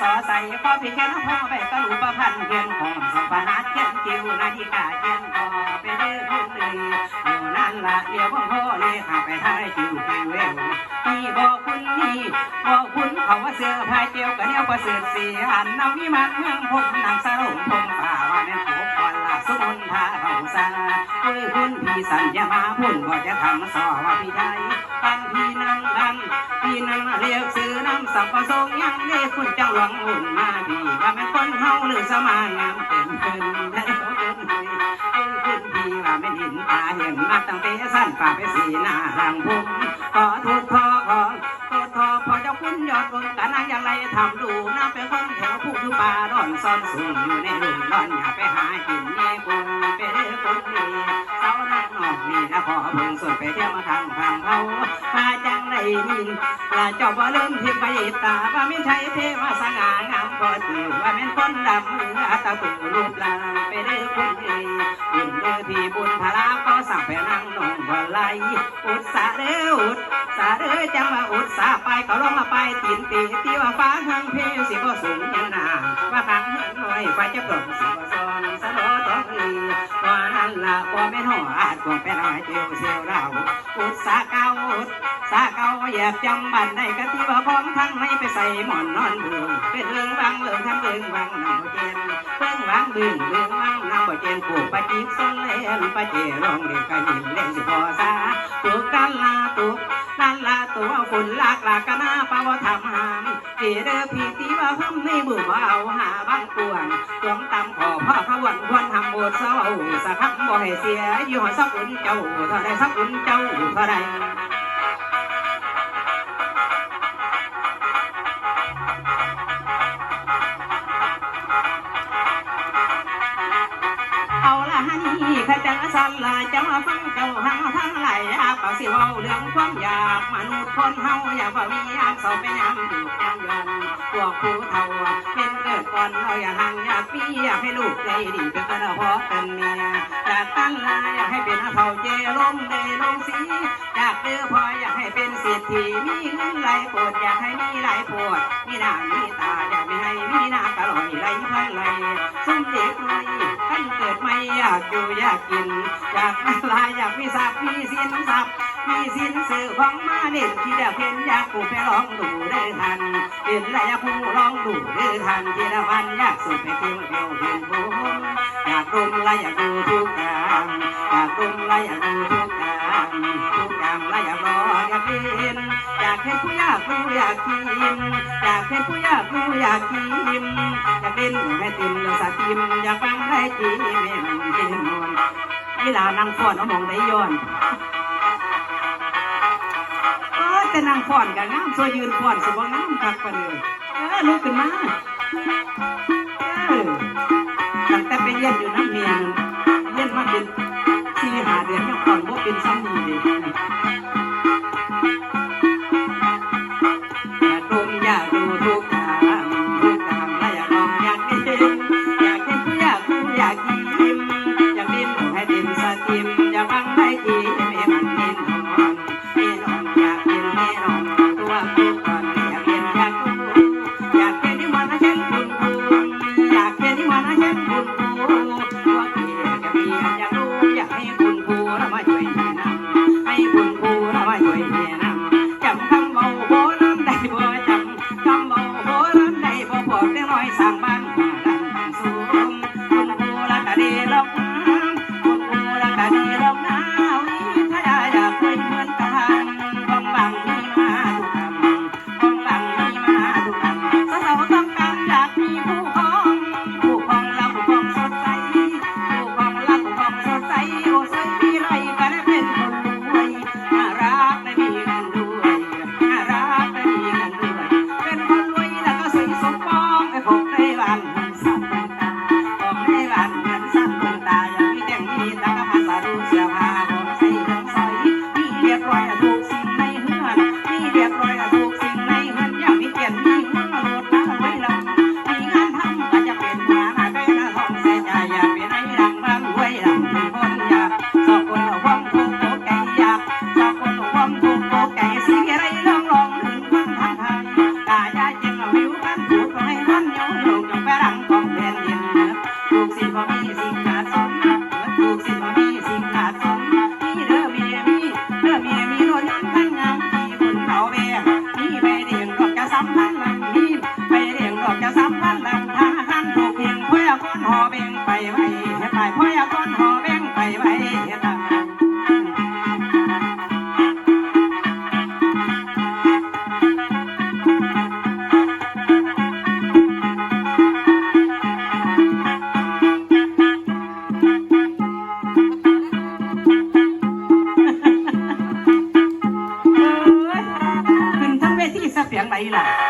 สอใส่พ่อพี่แค่น้องพ่อไปก็รู้ประพันเพียนของสัมปนาเขียนคิวนาฬิกาเขียนต่อไปเรื่อยๆอยู่นั่นละเดี๋ยวพ่อพ่อเลยข้าไปท้ายคิวคิวเวลนี่บอกคุณนี่บอกคุณเขาว่าเสื้อผ้าเจียวกันเดียวประเสริฐสีหันนำวิมานเมืองพงนางสรงพงป่าว่าแม่นโขกก่อนละสมุนทา เขาซาคุยคุณพี่สัญญามาพุ่นบ่จะทำสอว่าพี่ใจปันพี่นั่งบันพี่นั่งเรียกซื้อน้ำสับประสงยังเรียกคุณเจ้าหลวงอุ่นมาพี่ว่าแม่นคนเฮาหรือสมางามเต็มเพิ่นได้เขาเอิ้นให้เอ้ยคุณพี่ว่าแม่นหินตาเห็นมาตั้งแต่สั้นป่าไปสีหน้าหลังพุ่มขอทุกขอขอโทษทอพอเจ้าคุณยอดบนกันนะอย่างไรทำดูน้ำเป็นคนแถวผู้อยู่ป่าร่อนซ่อนสูงอยู่ในหลุมร่อนอย่าไปหากินแม่กุงไปเด้อ คนดีเสาหน้านอกนี่นะขอเพิ่งส่วนไปเที่ยวมาทางฟังเขามาจังไรยินว่าเจ้าบ่ลืมที่ไปตาว่าไม่ใช่เทวาสง่างามก็ถือว่าเป็นคนดำมืออตาตุรูปลางไปเด้อคุณเอ๋ยบุญเด้อพี่บุญพลาก็สั่งไปนั่งนองบ่ไหลอุตสาเด้ออุตสาเด้อจังว่าอุตสาไปก็ลงมาไปตีนตีตีว่าฟ้าทางเพวสิบ่สูงยังนาว่าทางเฮือนน้อยไฟจะเปิดสิบ่ บ่แม่นหออาจคงเป็นหอยเตียวเสียวเราอุตสาเก่าอุตสาเก่าอยากจำบันได้กะที่ว่าพร้อมทั้งไม่ไปใส่หมอนนอนเบื่อเป็นเรื่องบางเรื่องทำเรื่องบางนำบ่เจนเรื่องบางเรื่องเรื่องบางนำบ่เจนปลูกปะจีบส้นเล่นปะเจร้องเด็กกะยินเล่นสิพอซาตุกกันลาตุกนั่นลาตัวฝุ่นลากลากกะหน้าปาวทำหามเกเดอพี่ตีว่าหึ่มไม่เบื่อว่าเอาหาบางกวงจวงตำขอพ่อขวันควรทำ บทเศร้าสักคำบ่ให้เสียอยู่หอสักอุ่นเจ้าเท่าใดสักอุ่นเจ้าเท่าใด งความอยากมนุษย์คนเฮาอยากว่ามีอยากสอบไปยามดูยามยนพวกผู้เฒ่าเป็นเกิดก่อนเราอยากห่างอยากปีอยากให้ลูกใจดีเป็นกระเพาะเป็นเมียอยากตั้งลายอยากให้เป็นเฒ่าเจล้มเดลงสีอยากเดือพออยากให้เป็นเศรษฐีมีเงินไหลโปรดอยากให้มีไหลโปรดมีหน้ามีตาอยากไม่ให้มีหน้าตลอยไหลพันไหลซุ่มเด็กน้อยท่านเกิดไม่อยากอยู่อยากกินอยากมาลายอยากมีทรัพย์มีสินทรั พย์มีสินสื่อของมาเด่นที่เดียวเห็นอยากผู้ไปลองดูได้ทันเห็นแล้วอยาผู้ลองดูได้ทันทีละวันอยากสุดไปเที่ยวเที่ยวเห็นบุญอยากดมและอยากดูทุกอย่างอยากดมและอยากดูทุกอย่างทุกอย่างและอยากรออยากกินอยากเห็นผู้อยากรู้อยากกินอยากเห็นผู้อยากรู้อยากกินอยากเล่นแม่ติมและสาติมอยากฟังได้จีแม่มันเห็นนวลนี่ลานางฟ้อนเอามองได้ย้อน แต่นางฟ้อนกับงามสวยยืนฟ้อนสิบ่งามคักปานนี้เออลุกขึ้นมาเออตั้งแต่ไปเรียนอยู่น้ำเมียนเรียนมาเป็นสี่หาเดือนยังฟ้อนบ่เป็นซ้ำนี่เด้อยากกินอยากกินอยากกินอยากดินให้ดินสะติมอยากฟัง บอกให้วางมันสัน ลังนี้ไปเรียงดอกจะซ้ำวันหลังทาหันถูกเพียงพ่อยก้นหอเบ่งไปไว้เฮ็ดไปพ่อยก้นหอเบ่งไปไว้เฮ็ดสียง来一ะ。